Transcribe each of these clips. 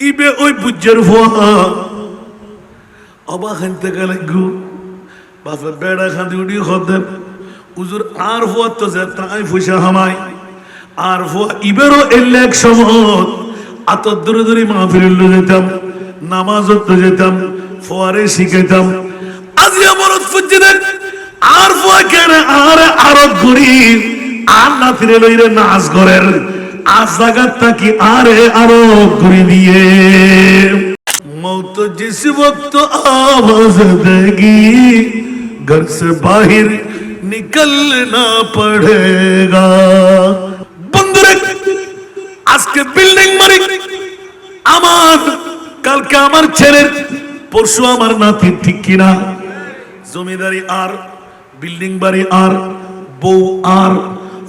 ইবে ওই ফোয়া অবা খানতে গেলে গু বাপে বেড়া খাঁদি উড়ি খদেব উজুর আর ফোয়া তো যে তাই ফুসা হামাই। আর ফোয়া ইবেরও এলে এক সময়। আত দূরে দূরে মাহফিল যেতাম, নামাজত তো যেতাম, ফোয়ারে শিখাইতাম। আজি আমার ফুজিদের আর ফোয়া কেন আর আরত ঘুরি। আর লইরে নাচ করেন আজ জাগাতটা কি আরে আরও করে দিয়ে। মৌত জিস বক্ত আওয়াজ দেগি, ঘর সে বাহির নিকলনা পড়েগা। বন্ধুরে, আজকে বিল্ডিং মালিক আমার, কালকে আমার ছেলের, পরশু আমার নাতি ঠিক কিনা? জমিদারি আর, বিল্ডিং বাড়ি আর, বউ আর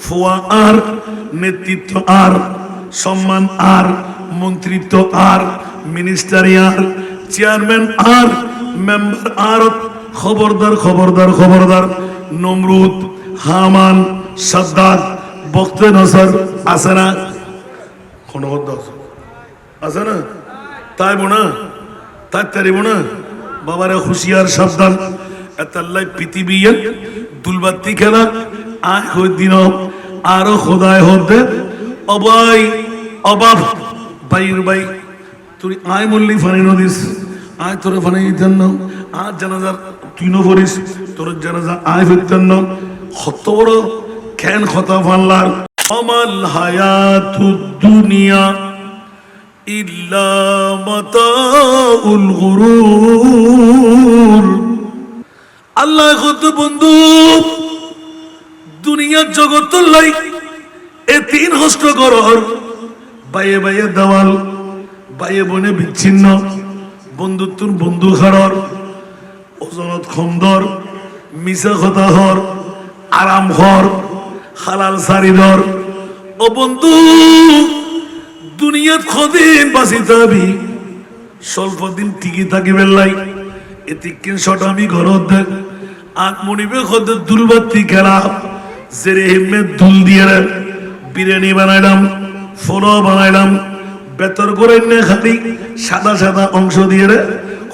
ফোয়া আর, নেতৃত্ব আর, সম্মান আর, মন্ত্রিত্ব আর মিনিস্টারি আর চেয়ারম্যান আর মেম্বার আর, খবরদার খবরদার খবরদার, নমরুদ, হামান সাদ্দাদ বক্তে নসর, আছে না? খনবদ্ধ আছে? না? তাই বোনা তাই তারি বোনা বাবারে হুশিয়ার সাবধান। এতাল্লাই পৃথিবী দুলবাতি খেলা, আয় হই দিন আরও খোদায় হতে অবাই অবাব বাইর বাই তুই আয় মল্লি ফানি নদিস আয় তোরে ফানি দিতেন না আজ জানাজার তুই নরিস তোর জানাজা আয় ফিরতেন না কত বড় খ্যান খতা ফানলার অমাল হায়াতুদ দুনিয়া ইল্লা মাতাউল গুরুর। আল্লাহ কত বন্ধু। দুনিয়ার জগৎ লাই এ তিন হস্ত করর বাইয়ে বাইয়ে দেওয়াল, বাইয়ে বনে বিচ্ছিন্ন, বন্ধুত্বর বন্ধু খারর ওজনত খন্দর, মিশা কথা হর, আরাম হর, হালাল সারিদর ও বন্ধু, দুনিয়াত কদিন বাঁচিতে হবি স্বল্প দিন টিকি থাকিবে লাই এতিকিন শট আমি ঘরত দেখ আগ মনিবে খদ দুলবাতি খেলা। জেরে হেমে দুল দিয়ে বিরিয়ানি বানাইলাম ফলো বানাইলাম, বেতর করে খালি সাদা সাদা অংশ দিয়ে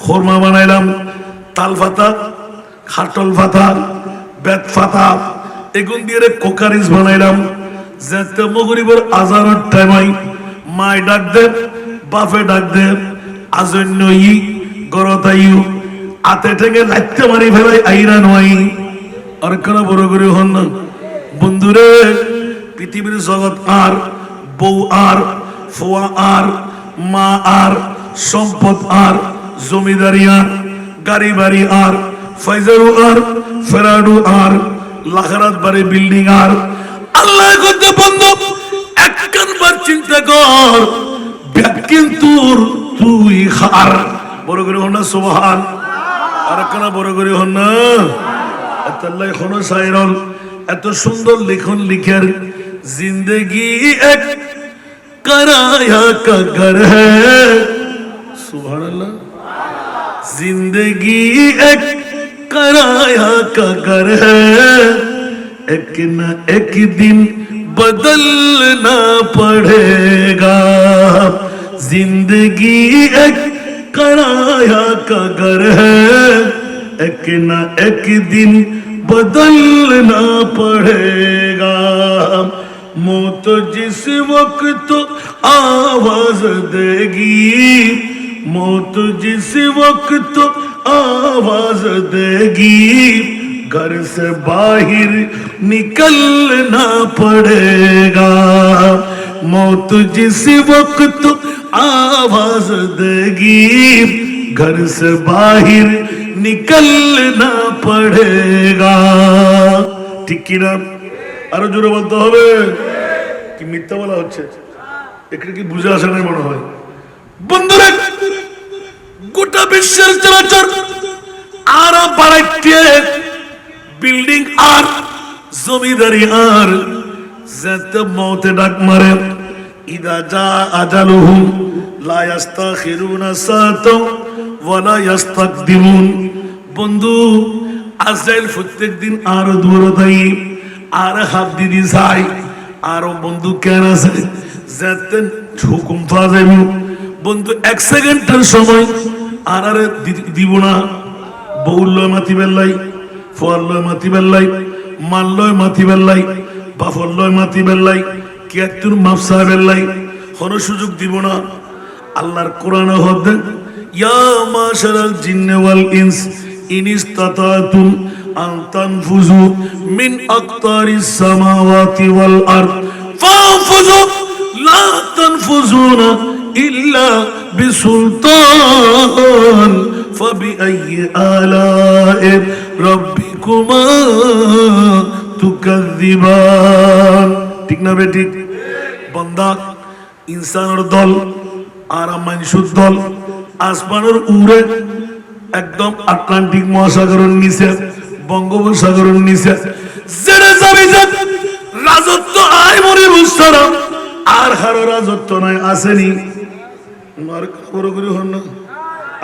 খোরমা বানাইলাম, তাল ফাতা খাটল ফাতা বেত ফাতা এগুন দিয়ে কোকারিস বানাইলাম। যেতে মগরিবর আজানের টাইমাই মাই ডাক দে বাফে ডাক দে আজন্য ই গরতাইউ আতে ঠেঙে লাইতে মারি ফেলাই আইরা নয়। আর কেন বড় করে হন না। বন্ধুরে, পৃথিবীর জগৎ আর, বউ আর, ফোয়া আর, মা আর, সম্পদ আর, জমিদারি আর, গাড়ি বাড়ি আর, ফাইজারু আর, ফেরাডু আর, লাখারাত বাড়ি বিল্ডিং আর। আল্লাহ করতে বন্ধ একখানবার চিন্তা কর কিন্তু তুই খার বড় করে হন না, সুবহান। আর একখানা বড় করে হন না। সাইরল এত সুন্দর লিখন লিখের জিন্দগি এক করায়া কা ঘর সুবহানাল্লাহ। জিন্দগি এক করায়া কা ঘর এক না এক দিন বদলনা পড়েগা। জিন্দগি এক করায়া কা ঘর এক না এক দিন بدلنا پڑے گا۔ موت جس وقت آواز دے گی، موت جس وقت آواز دے گی، گھر سے باہر نکلنا پڑے گا۔ موت جس وقت آواز دے گی، گھر سے باہر নিকলনা পড়েগা ঠিক কি না আরও জোরে বলতে হবে। কি মিথ্যা বলা হচ্ছে? এখানে কি বুঝে আসে না মনে হয়? বন্ধুরা, গোটা বিশ্বের চলাচল আরও বাড়াইতে বিল্ডিং আর, জমিদারি আর, যাতে মতে ডাক মারে। ইদা যা আজালুহু, লা ইয়াস্তাখিরুনা সাতাও ওয়ালা ইয়াস্তাকদিমুন। বন্ধু, আজরাইল প্রত্যেক দিন আরও দূরতাই আর হাত দিদি যাই আরও বন্ধু কেন আছে, যাতে হুকুম পাওয়া যাবে বন্ধু, এক সেকেন্ডের সময় আর আরে দিব না। বউল্লয় মাতি বেল্লাই ফোয়াল্লয় মাতি বেল্লাই মাল্লয় মাতি বেল্লাই বাফল্লয় মাতি বেল্লাই কিয়াত্তুর মাফসা বেল্লাই কোন সুযোগ দিব না। আল্লাহর কোরআন হদ্দে ইয়া মাশারাল জিন্নে ওয়াল ইনস ইন ইসতাতাতুম আন তানফুযু মিন আকতারিস সামাওয়াতি ওয়াল আরদ ফানফুযু লা তানফুযুনা ইল্লা বিসুলতান فبأي آلاء ربكما تكذبان ঠিক না বেটি বন্দা ইনসানের দল আর মানুষের দল আসমানের উড়ে একদম আটলান্টিক মহাসাগরের নিচে, বঙ্গোপসাগরের নিচে। জেনে যাবি যে রাজত্ব আয় মরে বুঝছাড়া আর হারো রাজত্ব নাই আসেনি মার খবর করি হন না।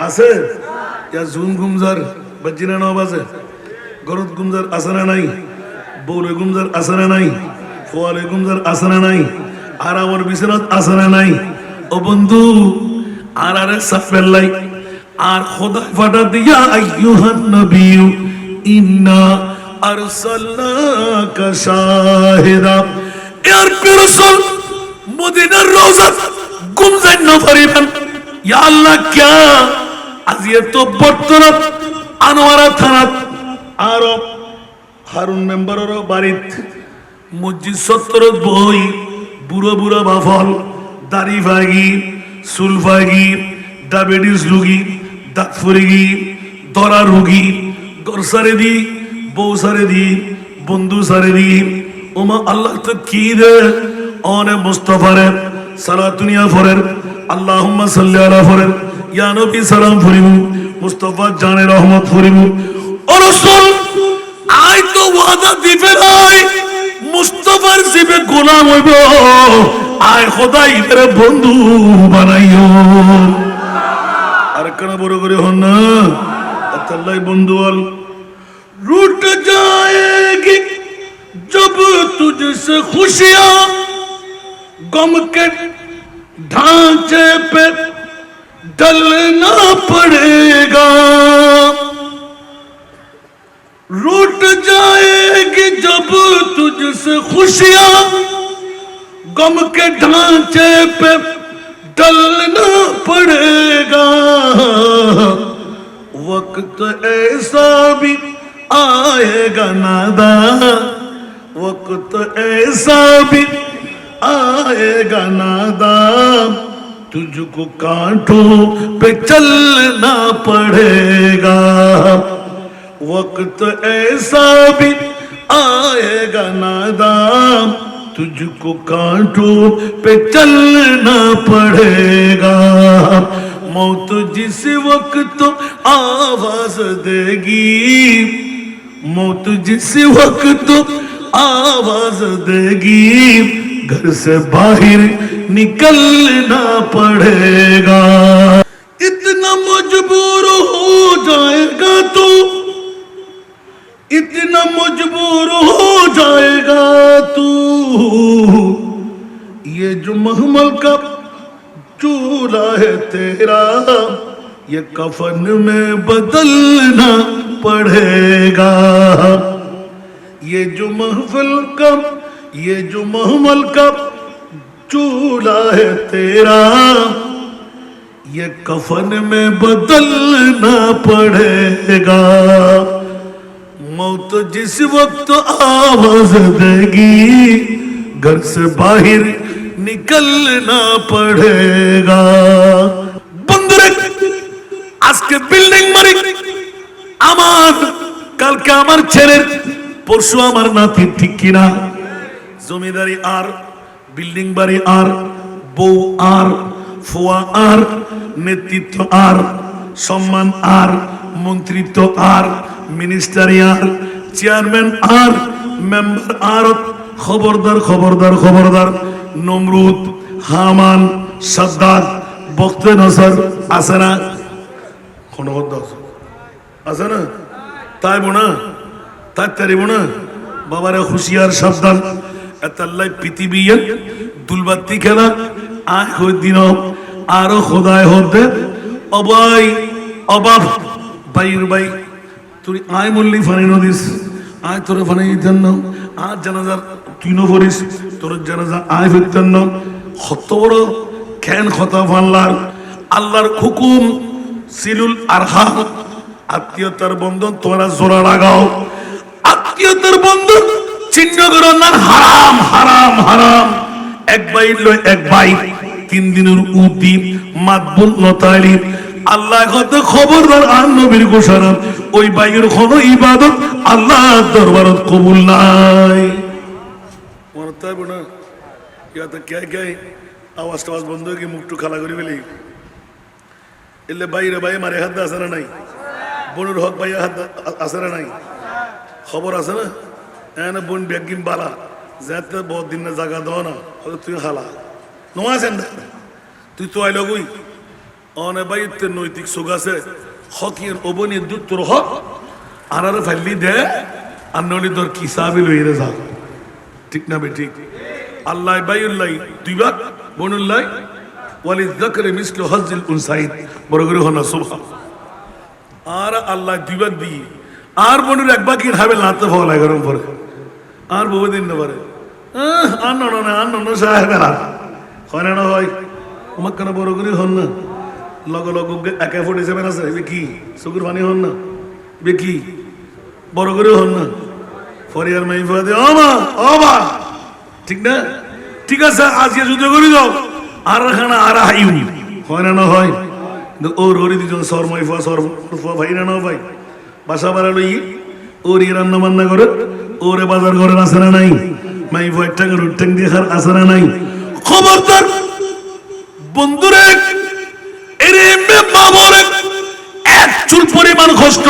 আছে? ইয়া জুন গুমজার বাজিনা ন বাজে গরত গুমজার আছে না নাই? বৌলে গুমজার আছে না নাই? ফোয়ালে গুমজার আছে না নাই? আর আমার বিছানাত আছে না নাই? ও বন্ধু আর আরে সাফেল্লাই আর খোদা ফাটা দিয়া আইয়ুহান নবিয়্যু ইন্না আরসালনাকা শাহিদা। ইয়ার রাসূল, মদিনার রওজা গুমজান না পারিবেন। ইয়া আল্লাহ, ক্যা? আজি এত বর্তনাত আনোয়ারা থানাত, আর হারুন মেম্বারের বাড়িত মসজিদ সত্তরত বই, বুড়ো বুড়ো বাফল, দাড়ি ভাগি চুল ভাগি ডায়াবেটিস রুগী দাঁত ফুরিগি দরা রুগী গর সারে দি বউ সারে দি বন্ধু সারে দি ওমা আল্লাহ তো কি দে? অনে মুস্তফারে, সারা দুনিয়া ফরের। আল্লাহুম্মা সাল্লি আলা ফরের। ইয়া নবী সালাম ফরিমু, মুস্তফা জানে রহমত ফরিমু। ও রাসূল, আই তো ওয়াদা দিবে নাই, মুস্তফার জিবে গোলাম হইব। আয় খোদাই এর বন্ধু বানাইও আর কেন বড় করে হন না আল্লাহ বন্ধু বল रूठ जाएगी जब तुझसे खुशियां गम के ढांचे पे ढलना पड़ेगा रूठ जाएगी जब तुझसे खुशियां غم کے ڈھانچے پہ ڈلنا پڑے گا۔ وقت ایسا بھی آئے گا نادا وقت ایسا بھی آئے گا نادا تجھ کو کانٹوں پہ چلنا پڑے گا۔ وقت ایسا بھی آئے گا نادا تجھ کو کانٹوں پہ چلنا پڑے گا۔ موت جس وقت آواز دے گی۔ موت جس وقت آواز دے گی۔ گھر سے باہر نکلنا پڑے گا۔ اتنا مجبور ہو جائے گا تو۔ اتنا مجبور ہو جائے گا۔ یہ جو محمل کا چولہا ہے تیرا، یہ کفن میں بدلنا پڑے گا۔ یہ جو محفل کا، یہ جو محمل کا چولہا ہے تیرا، یہ کفن میں بدلنا پڑے گا۔ موت جس وقت آواز دے گی घर से बाहर निकलना पड़ेगा বন্ধুরে আজকে বিল্ডিং মারি আমার কালকে আমার ছেলের পরশু আমার নাতি ঠিক কিনা জমিদারি আর বিল্ডিং বাড়ি আর বউ আর ফোয়া আর নেতৃত্ব আর সম্মান আর মন্ত্রিত্ব আর মিনিস্টারি আর চেয়ারম্যান আর মেম্বার আর খবরদার খবরদার খবরদার। নমরুদ, হামান সাদ্দাদ বক্তে নসর আছে না? খনবদ্ধ আছে? না? তাই বোনা তাই তারি বোনা বাবারে হুশিয়ার, সাবধান। এতাল্লাই পৃথিবী দুলবাতি খেলা হই দিন আরও খোদায় হতে। অবাই অবাব বাইর বাই তুই আয় মল্লি ফানি নদিস। আয় তোর ফানি দিতেন না আর জানাজার তুই নরিস তোর জানাজা আয় ফিরতেন কত বড় খ্যান খতা ফানলার আল্লাহর হুকুম, সিলুল আরহা, আত্মীয়তার বন্ধন তোমরা জোড়া লাগাও। আত্মীয়তার বন্ধন চিহ্ন করো হারাম হারাম হারাম। এক বাইর লয় এক বাইর, তিন দিনের উদ্দীপ মাতবুল নতালিম আল্লাহ কত খবরদার আর নবীর ঘোষণা ওই বাইরের কোনো ইবাদত আল্লাহ দরবারত কবুল নাই। বোনা ইয়াতে কে কে আওয়াজ বন্ধ হয়ে গিয়ে মুখটু খালা করে ফেলি। এলে বাইরে বাইরে মারে হাত আছে না নাই? বোনের হক ভাইয়া হাত আছে না নাই? খবর আছে না? হ্যাঁ না বোন ব্যাগিম বালা, যাতে বহুত দিন না জায়গা দাও না তুই হালা নোয়া আছেন তুই তো আইল গুই অনে ভাই তোর নৈতিক সুখ আছে। হকির অবনি দুধ তোর হক। আর ফাইলি দে, আর নলি তোর কিসাবি লইরে যা ঠিক না বে ঠিক? আল্লাহ বাইউল্লাহ দুইবার বনুল্লাহ, ওয়ালি যাকরে মিসলু হজ্জিল উনসাইদ। বড় করে হনা সুবহান। আর আল্লাহ দুইবার দি আর বনুর একবার কি খাবে লাতে ফলা গরম পরে আর বহু দিন না পারে। আর না আর নন সাহেব হয় না হয়। আমার কেন বড় করে হন না। লগ লগ একে ফুট হিসেবে আছে এবে কি পানি হন না? কি? বড় করে হন না? ফরিয়ার মাই মা ও মা ঠিক না? ঠিক আছে, আজকে যুদ্ধ করি দাও। আর খানা আর হাইউ হয় না না হয়? ওর ওরি দুজন সরময় ফুয়া সর ফুয়া ভাই না না ভাই? বাসা বাড়া লই ওর ই রান্না বান্না করে, ওরে বাজার ঘরের আসে না নাই। মাই ফুয়া করে উঠ্টাং দিয়ে খার আসে না নাই। খবরদার বন্ধুরে, এরে এমবে মামরে এক চুল পরিমাণ কষ্ট।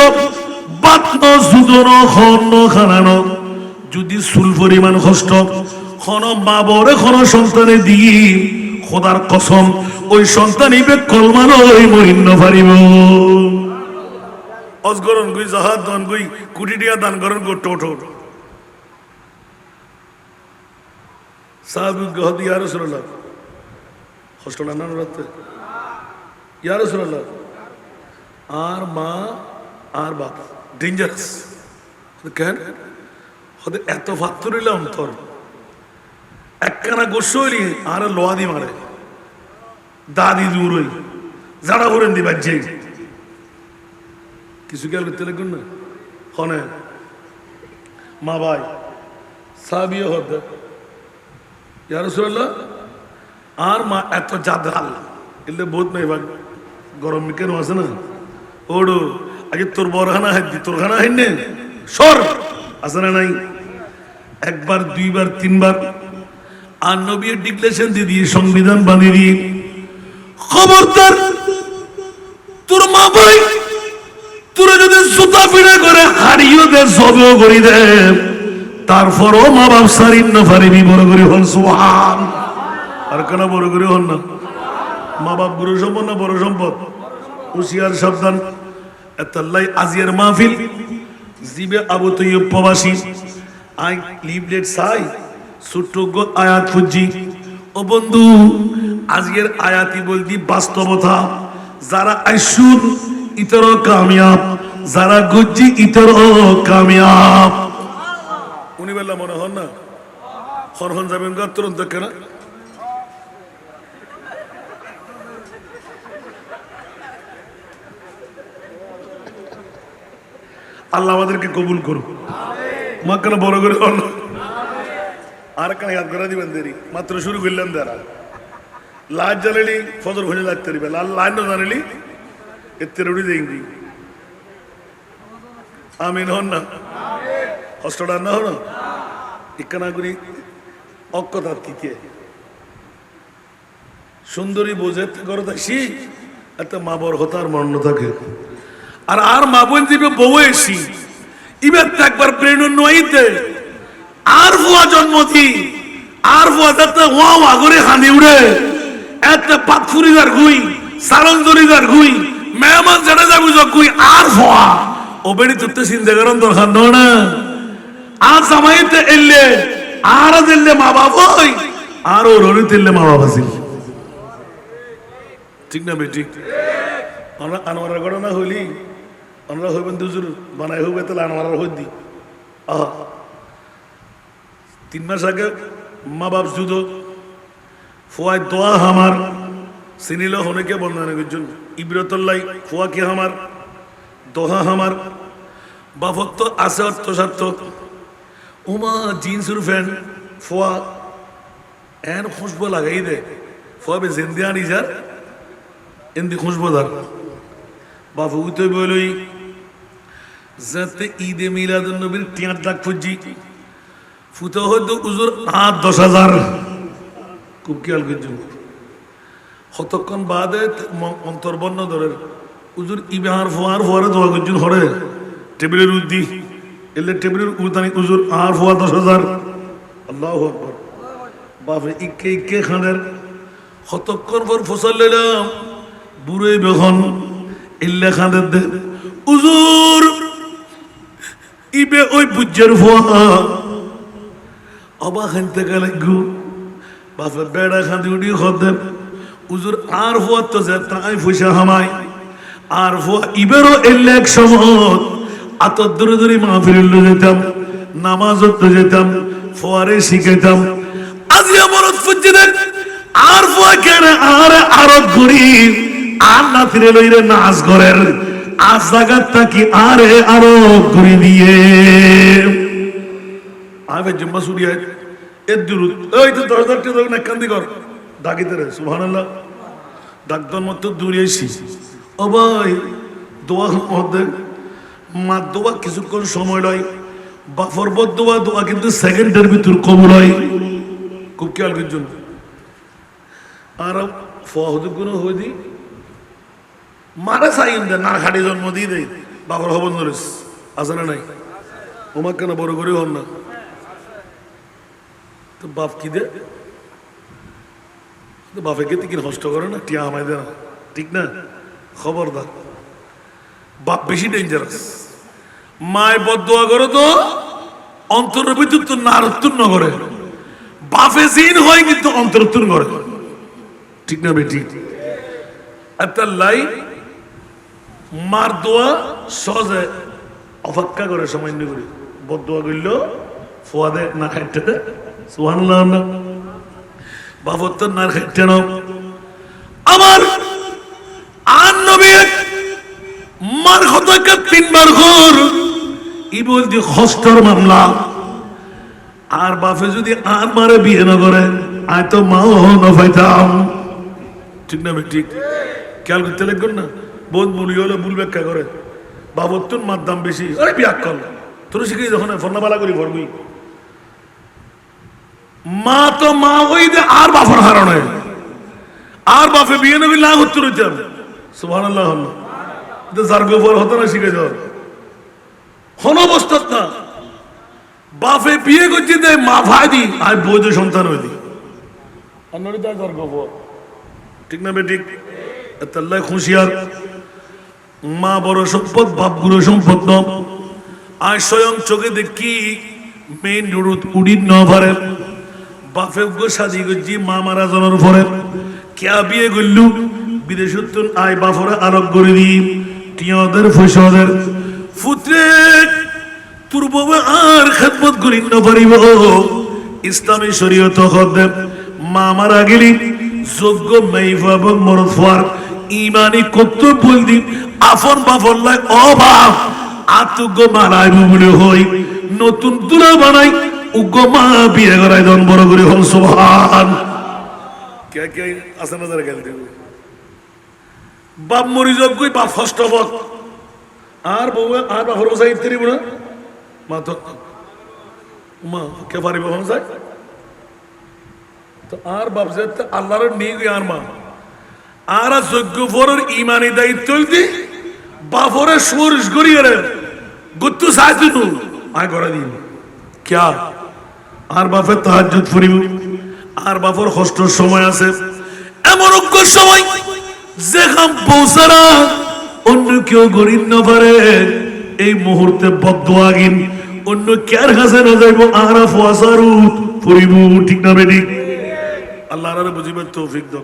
বাত্ন সুদন খন্ন খানানো যদি চুল পরিমাণ কষ্ট খন বাবরে খন সন্তানে দিয়ে খোদার কসম, ওই সন্তান ইবে কলমানো ওই মহিন্ন পারিব অজগরণ গুই, জাহাজ দান গুই, কুটি দিয়া দান করন গো টোটো সাহাবি গহ দিয়া রসুল্লাহ হোস্টেল আনান রাতে ইয়া রসুল্লাহ আর মা, আর বাপ। ডেঞ্জারাস কেন? হতে এত ফাত্তরিলে অন্তর একখানা গোসলি আর লোয়া দি মারে দাদি দূরই যারা ভরেন দিবার যে কিছু আর করতে লাগবেন না? হনে মা ভাই সাবিও হতে ইয়া রসুল্লাহ আর মা এত জাদাল এলে বহুত নাই ভাগ। গরম কেন আছে না? ওড়ো, আগে তোর বরখানা হাইদি তোর খানা হাইনে সর! আছে না নাই? একবার, দুইবার, তিনবার। আর নবী ডিক্লেশন দিয়ে দিয়ে, সংবিধান বানিয়ে দিয়ে, খবরদার, তোর মা ভাই, তোরা যদি জুতা পিড়ে করে হারিয়ে দে সবেও করি দে তারপরও মা বাপ সারিন না পারিবি বড় করে হন সোহান আর কেন বড় করে হন না? মা বাপ গুরু সম্পদ না বড় সম্পদ? হুশিয়ার, সাবধান। এতাল্লাই আজিয়ার মাহফিল, জিবে আবু তৈয়ব প্রবাসী আই লিভলেট সাই, ছোট্ট আয়াত ফুজি ও বন্ধু, আজকের আয়াতি বলতি বাস্তবতা। যারা আইসুন, ইতর কামিয়াব। যারা গুজ্জি ইতর কামিয়াব। উনি বললাম মনে হন না? হন হন যাবেন গা, তুরন্ত কেনা? আল্লাহ আমাদেরকে কবুল করুন মাকানা বড় করে হল আর কেন ইয়াদ করে দিবেন দেরি মাত্র শুরু করলেন দাঁড়া লাইট জ্বালালি ফজর ভুঁজে লাগতে দিবে লাল লাইন জানালি এতে রুড়ি দেখবি আমিন হন না কষ্টটা না হন ইকানা করি অক্ষতার কিকে সুন্দরী বোঝে করো থাকি একটা মা বড় হতার মর্ণ থাকে আর আর মা বোন দিবে বউ এসি ইবার একবার প্রেরণ নইতে আর ফুয়া জন্মতি আর ফুয়া যাতে ওয়া ওয়া করে হানি উড়ে। এত পাতফুরিদার গুই সারঞ্জরিদার গুই, মেহমান যেটা যাব গুই, আর ফুয়া ও বেড়ি তুতে চিন্তা করেন দরকার না? আর জামাইতে এলে মা বাবা হই আর ওর হরি মা বাবা ছিল ঠিক না বেঠিক আমরা আনোয়ারের ঘটনা হইলি? আমরা হইবেন দুজুর বানাই হইবে তাহলে আনোয়ারের হই দি। আহ। তিন মাস আগে মা বাপ জুদো ফুয়াই দোয়া হামার, সিনিল হনেকে বর্ণনা করছেন ইব্রতল্লাই ফুয়া কে হামার, দোহা হামার, বাপত্ব আছে অর্থ সার্থক উমা জিন্সুর ফ্যান ফুয়া এন খুশবো লাগাই দে ফুয়া বে আনি যার এন্দি খুশবো দার বাপু তো বলই যাতে ঈদে মিলাদুন নবীর টিয়ার ডাক ফুজি। ফুতো হয়তো উজুর আট, দশ হাজার। খুব খেয়াল করছেন কতক্ষণ বাদে অন্তর্বর্ণ ধরেন উজুর ইবাহার ফোয়ার ফোয়ারে দোয়া করছেন হরে। টেবিলের উদ্দি এলে টেবিলের উদানি উজুর আর ফোয়া দশ হাজার। আল্লাহ বাপরে ইকে ইকে খানের কতক্ষণ পর ফসল লইলাম। বুড়ে বেখন ইল্লে খানের দে। উজুর ইবে ওই বুজ্জের হানতে গেলে বেড়া খাঁদি উড়ি খদেম উজুর আর ফুয়া তো যে তাই ফুসা হামাই। আর ফুয়া ইবেরও এলে এক সময়। আতর দূরে দূরে যেতাম, নামাজত যেতাম, ফোয়ারে শিখাইতাম। আজি আমার ফুজিদের আর ফুয়া কেন আর আরও ঘুরি। আর না ফিরে লইরে নাচ করেন জাগাত আরে আরও ঘুরি দিয়ে? আমি জুম্মা সুরিয়া ওই তো দশ না কান্দি কর। ডাকিতে রে, সুবহানাল্লাহ। ডাকদর মতো দূরে ও ভাই, দোয়া মধ্যে মা, দোয়া কিছুক্ষণ সময় লয়। বাফর দোয়া দোয়া কিন্তু সেকেন্ডের ভিতর কবল হয় খুব খেয়াল করছেন আর ফহদ গুণ হয়ে দি মারা চাইন দে না খাটি জন্ম দিয়ে দেয় বাবার হবন ধরিস আছে না নাই? ওমার কেন বড় করে হন না? তো বাপ কি দে? বাপে কে কি নষ্ট করে না? টিয়া আমায় দে না। ঠিক না? খবরদার। বাপ বেশি ডেঞ্জারাস মায় বদোয়া করো তো অন্তর ভিতর তো নারত্তুন্ন করে। বাপে জিন হয় কিন্তু অন্তরত্তুন করে। ঠিক না বেটি? একটা লাই মার দোয়া সহজে অপেক্ষা করে সামান্য করে। বদোয়া করলেও ফোয়াদে না খাইতে সুহানুল্লাহ না খাইতে আমার আর নবী বাপে যদি আর মারে বিয়ে না করে, আয় তো মাও ন পাইতাম ঠিক না ঠিক। খেয়াল করতে লাগবেন না? বোধ মুড়ি হলে ভুল ব্যাখ্যা করে। বাবর তোর মার দাম বেশি। আরে বিয়াক কল তোর শিখে যখন ফর্নাবালা করি, ভরবি। মা তো মা ওই দে আর বাপর হারানো। আর বাপে বিয়ে নবী না করতে রইতাম। সুভান আল্লাহ যার গোবর হতো না, শিখে যাওয়ার হন না। বাপে বিয়ে করছে দে মা ভাই দি আর বৈধ সন্তান হইলি। অন্যরি তার যার গোবর ঠিক না বেঠিক তাল্লাই খুশিয়ার মা বড় সম্পদ বাপগুলো সম্পদ নম আর স্বয়ং চোখে দেখি মেইন রোড উড়িন ন পারে বাপে সাজি গজি মা মারা জনের পরে কেয়া বিয়ে করলু? বিদেশত আয় বাপরে আরোগ করে দি। টিয়াদের, ফসদের। ফুত্রে তোর আর খেদমত করি ন পারিব। ইসলামী শরীয়ত হদ্দেব মা মারা গেলি। যোগ্য মাইফা এবং মরদ ফোয়ার ইমানি কর্তব্য বলদি আফন বাফন লাই অভাব। আতুগ্য মারাইব বলে হই, নতুন তুলা বানাই উগ্র মা বিয়ে করাই দন, বড় করে হল সোহান কে কে, আছে না যারা গেল? বাপ মরি যোগ কই বাপ ফার্স্ট অফ আর বউ, আর বাপর বসাই ইত্যাদি না? মা তো, মা, কে পারিব হন তো আর বাপ যে আল্লাহর নিয়ে গিয়ে আর মা। আর যোগ্য ফরের ইমানি দায়িত্ব দি বাপরে সুরিশ করিয়ে রে গুত্তু সাহায্য নু আয় দিন। ক্যা আর? বাপের তাহাজ্জুদ ফুরিব আর বাপর কষ্টর সময় আছে। এমন অজ্ঞ সময় যেখান পৌঁছারা অন্য কেউ গরিব না পারে। এই মুহূর্তে বদ্ধ আগিন অন্য কার কাছে না যাইব? আরা ফোয়াসারু ফুরিব ঠিক না বেদিক আল্লাহ বুঝিবেন তৌফিক দাও।